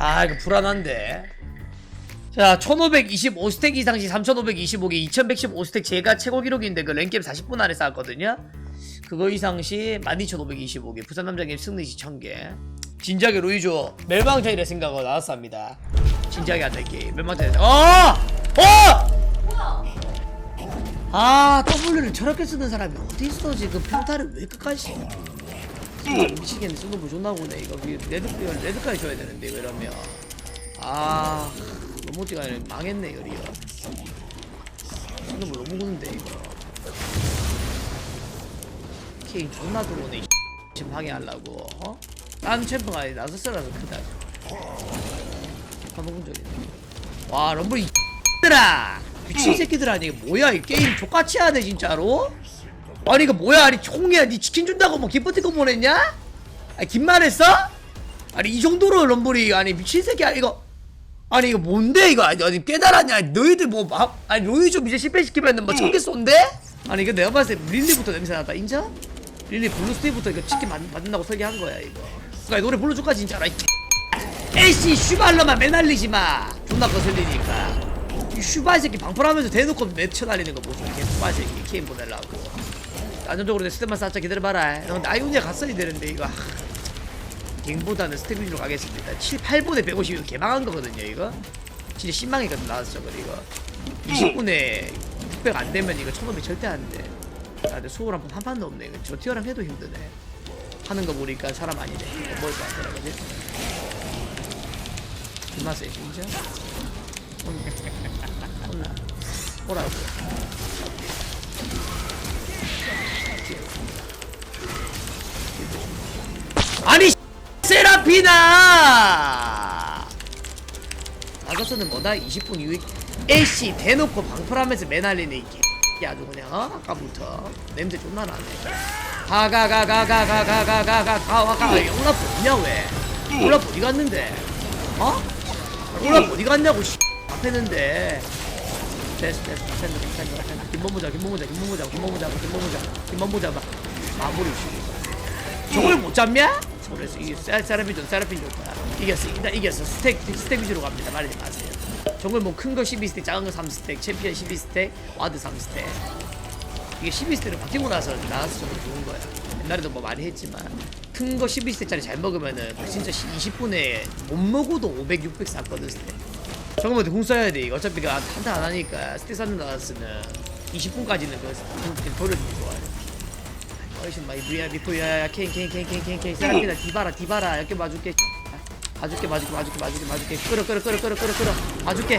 아 이거 불안한데. 자 1525스택 이상시 3525개 2115스택 제가 최고 기록인데 그 랭겜 40분 안에 쌓았거든요. 그거 이상시 12525개 부산 남자님 승리시 1000개. 진작에 로이조 멸망전이라 생각하고 나왔습니다. 진작에 안될 게임. 멸망전 어! 어! 아 W를 저렇게 쓰는 사람이 어디 있어 지금? 평타를 왜 끝까지? 아, 미치겠네 거 존나 보네. 이거 레드 레드까지 줘야 되는데 이러면. 아 너무 뛰가 망했네 이거 쓰는 거 너무 보는데 이거. 케인 존나 들어오네 이 지금 방해하려고. 어? 딴 챔프가 아니 나서 쓰라서 크다. 한번 적이 와 럼블 이 들아! 미친 새끼들아 이게 뭐야 이 게임. 족같이 하네 진짜로 아니 이거 뭐야? 아니 총이야. 니 치킨 준다고 뭐 기프티콘 보냈냐? 아니 긴말 했어? 아니 이 정도로 럼블이 아니 미친 새끼야. 이거 아니 이거 뭔데 이거? 아니, 아니 깨달았냐? 너희들 뭐 막, 아니 로이 좀 이제 실패시키면 뭐 천개 쏜데? 아니 이거 내가 봤을 때 릴리부터 냄새 나다. 인정? 릴리 블루스테이부터 이거 치킨 받, 받는다고 설계한 거야 이거. 그러니까 노래 불러줄까 진짜로 이 에이씨 슈발로만 매날리지 마. 존나 거슬리니까. 이 슈발 새끼 방풀하면서 대놓고 맺혀 날리는 거 보소. 슈발 새끼. 게임 보내려고 안정적으로 내 스텝만 쌓자 기다려봐라. 너 나이온이야 갔어야 되는데 이거. 하, 갱보다는 스텝 위주로 가겠습니다. 7, 8분에 150이면 개망한 거거든요 이거. 진짜 신망이거든 나왔어 저거 이거. 20분에 600 안 되면 이거 1500 절대 안돼. 아 근데 소울 한판 한 판도 없네. 이거 저 티어랑 해도 힘드네. 하는 거 보니까 사람 아니네. 뭘것 같더라 그지? 세 진짜? 혼나 혼나 호라고 아니 세라피나 아가서는 뭐다 20분 이후에 애쉬 대놓고 방풀하면서 매날리는 이 개 아주 그냥 어? 아까부터 냄새 존나 나네 가가가가가가가가가가 와가 올라프 어디냐 왜 올라프 어디 갔는데 어? 올라프 어디 갔냐고 씨 앞에 는데 됐어 됐어 됐어 됐어 됐어 김범보자 김범보자 김범보자 김범보자 김범보자 김범보자 막 마무리. 씨 저걸 못 잡냐? 그래서 이게 세- 세라핀 좋다 세라핀 좋다 이겼어 일단 이겼어. 스택 스택 위주로 갑니다. 말리지 마세요. 정글 뭐 큰 거 12스택 작은 거 3스택 챔피언 12스택 와드 3스택. 이게 12스택으로 바뀌고 나서 나와서 좀 좋은 거야. 옛날에도 뭐 많이 했지만 큰 거 12스택짜리 잘 먹으면은 진짜 20분에 못 먹어도 500, 600 쌌거든 스택. 정글한테 공 써야 돼. 이거 어차피 그 한타 안 하니까 스택 쌓는 나왔으면 20분까지는 그 돌려주면 좋아요. 어이씨 마이 브이야 미포야 케인 케인 케인 케인 케인 케인 세라피나 디바라 디바라 이렇게 봐줄게. 봐줄게 봐줄게 봐줄게 봐줄게 봐줄게. 끌어 끌어 끌어 끌어 끌어 끌어. 봐줄게.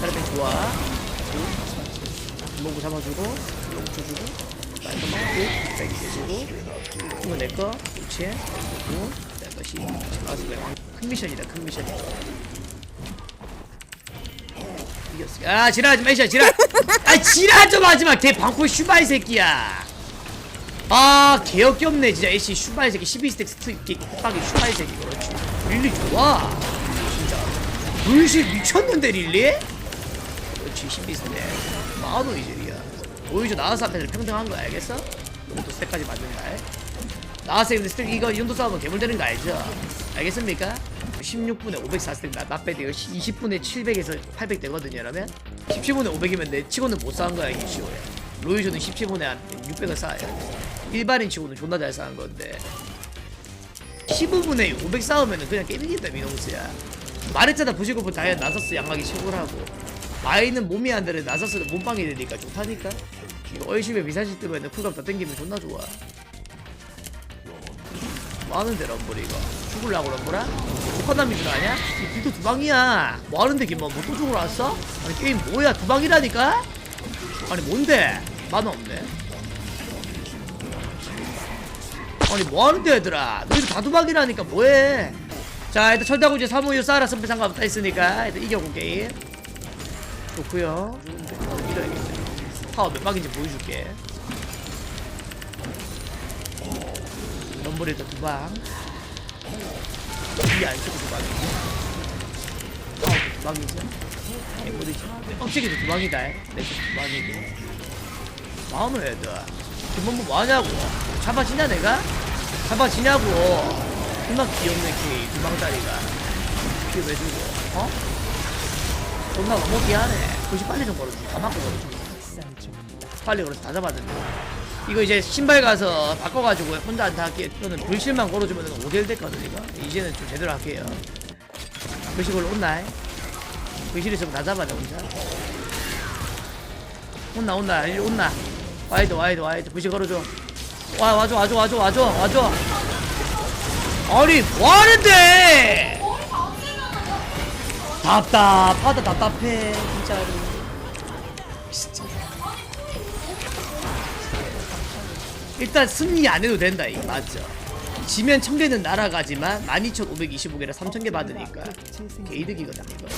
세라피 좋아. 몽구 잡아주고 몽구 주고 나이도 맞고 해주고. 이거 내거 그렇지. 그리고 내 것이 아주 그냥 큰 미션이다 큰 미션 이겼어 아 지랄하지 마 이씨 지랄. 아 지랄 좀 하지 마. 걔 방풀 슈발 새끼야. 아 개역겹네 진짜. 애쉬 슈발 새끼 12스택 스틱 빡이 슈발 새끼. 그렇지. 릴리 좋아. 진짜. 물실 미쳤는데 릴리? 그렇지 12스택. 마우도 이질이야. 오히려 나와서 앞에서 평등한 거 알겠어? 이것도 스택까지 맞는 거 알? 나와서 근데 스택 이거 이 정도 싸우면 괴물되는 거 알죠? 알겠습니까? 16분에 504스택 나, 나빼도 20분에 700에서 800 되거든요 그러면 17분에 500이면 내 치고는 못 싸운 거야 이게 쉬워요 로이조는 17분에 한 600을 쌓아야 돼 일반인 치고는 존나 잘 쌓은 건데. 15분에 500 싸우면은 그냥 게임이겠다 미농스야. 말했잖아 부시고부 다이아 나서스 양각이 최고라고. 마이는 몸이 안 되는 나서스는 몸빵이 되니까 좋다니까. 이거 얼심에 미사시 뜨면은 쿨감 다 땡기면 존나 좋아. 뭐하는데 럼블 이거. 죽을라고 럼블아? 북한남 미들 아냐? 이 빌도 두 방이야. 뭐하는데 김만 뭐또 죽으러 왔어? 아니 게임 뭐야? 두 방이라니까? 아니 뭔데? 만화 없네. 아니 뭐하는데 얘들아? 너희들 다 두방이라니까 뭐해? 자 일단 철다고 이제 3호유 쌓아라 선배 상관없다 했으니까 일단 이겨고 게임. 좋구요. 어, 이겨야겠네 파워 몇 방인지 보여줄게. 럼블에도 두방 이 안쪽도 두방이지? 파워도 두방이지? 앵무리지 억제기도 두방이다. 내도 두방이고 마음을 해야 돼. 김범부 뭐하냐고. 잡아지냐 내가? 잡아지냐고. 존나 귀엽네 두 방짜리가. 이게 왜 주고 어? 존나 너무 귀하네. 굳이 빨리 좀 걸어주지 다 맞고 걸어주고. 빨리 걸어서 다 잡았는데 이거 이제 신발 가서 바꿔가지고 혼자 안타 할게 또는 불실만 걸어주면 5대1 됐거든 이거. 이제는 좀 제대로 할게요. 불실 걸로 온나 불실 있으면 다 잡아내 혼자. 온나 온나 온나. 와이드 와이드 와이드. 불실 걸어줘. 와 와줘 와줘 와줘 와줘 와줘. 아니 뭐하는데? 답답하다 답답해 진짜로. 진짜 일단 승리 안 해도 된다 이거 맞죠? 지면 1000개는 날아가지만 12525개라 3000개 받으니까 개이득이거든 이거.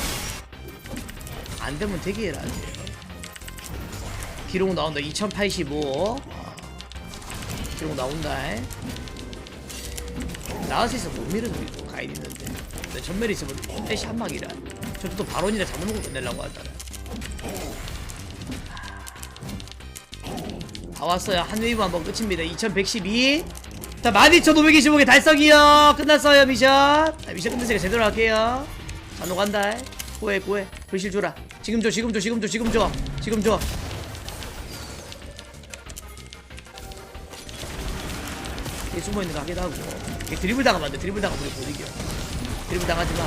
안 되면 되게 해라 기록 나온다 2085 기록 나온다 나와서 있어 못 밀어도 이거 가인 있는데. 전멸이 있으면 애쉬 한막이라. 저도 또 발언이라 잡아놓고 끝내려고 하잖아 다 왔어요. 한 웨이브 한번 끝입니다. 2112 자 12525개 달성이요. 끝났어요 미션. 자, 미션 끝났으니까 제대로 할게요. 안노 간다. 구해 구해. 불실 줘라. 지금 줘 지금 줘 지금 줘 지금 줘. 지금 줘. 얘 숨어있는 거 하기도 하고. 얘 드리블 당하면 안돼. 드리블 당하면 우리 못 이겨. 드리블 당하지 마.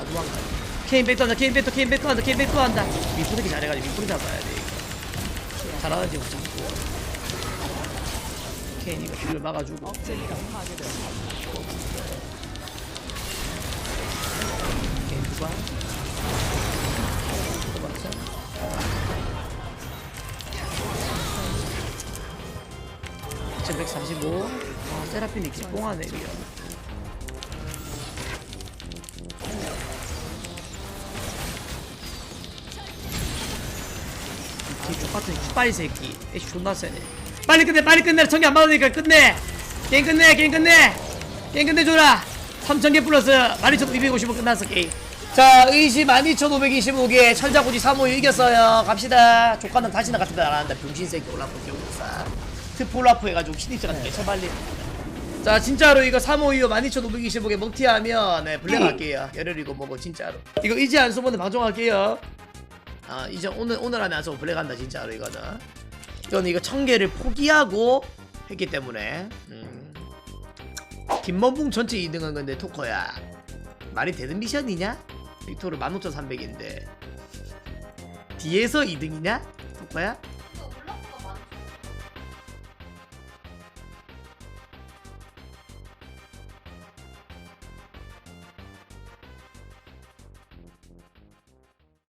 아, 도망가 케인 백도 한다 케인 백도 케인 백도 한다 케인 백도 한다. 미프르기 잘해가지고 미프르 잡아야 돼. 이거 잘하는지 못 잡고. 케인 이거 뒤를 막아주고. 케인 두방 제 145. 아, 세라핀이 기뽕하네, 리어. 이 똑같은 슈파리 새끼. 애쉬 존나 세네. 빨리 끝내, 빨리 끝내. 전기 안 받으니까 끝내. 게임 끝내, 게임 끝내. 게임 끝내줘라. 3,000개 플러스 12,250원 끝났어, 게임. 자, 의시 12,525개, 천자고지 3호 이겼어요. 갑시다. 조카는 같은 데안 한다. 병신새끼 올라프 기억사. 트폴라프 해가지고 시니스 같은 게 처발리. 자, 진짜로 이거 3호 이후 12,525개 먹튀하면, 네, 블랙 할게요. 열혈이고 뭐고, 진짜로. 이거 이제 안 써보는 방송할게요. 아, 이제 오늘, 오늘 안 써고 블랙한다, 진짜로 이거는. 이거는 이거 1000개를 포기하고 했기 때문에, 음. 김범붕 전체 2등한 건데, 토커야. 말이 되는 미션이냐? 빅토르 15,300인데 뒤에서 2등이냐? 토커야?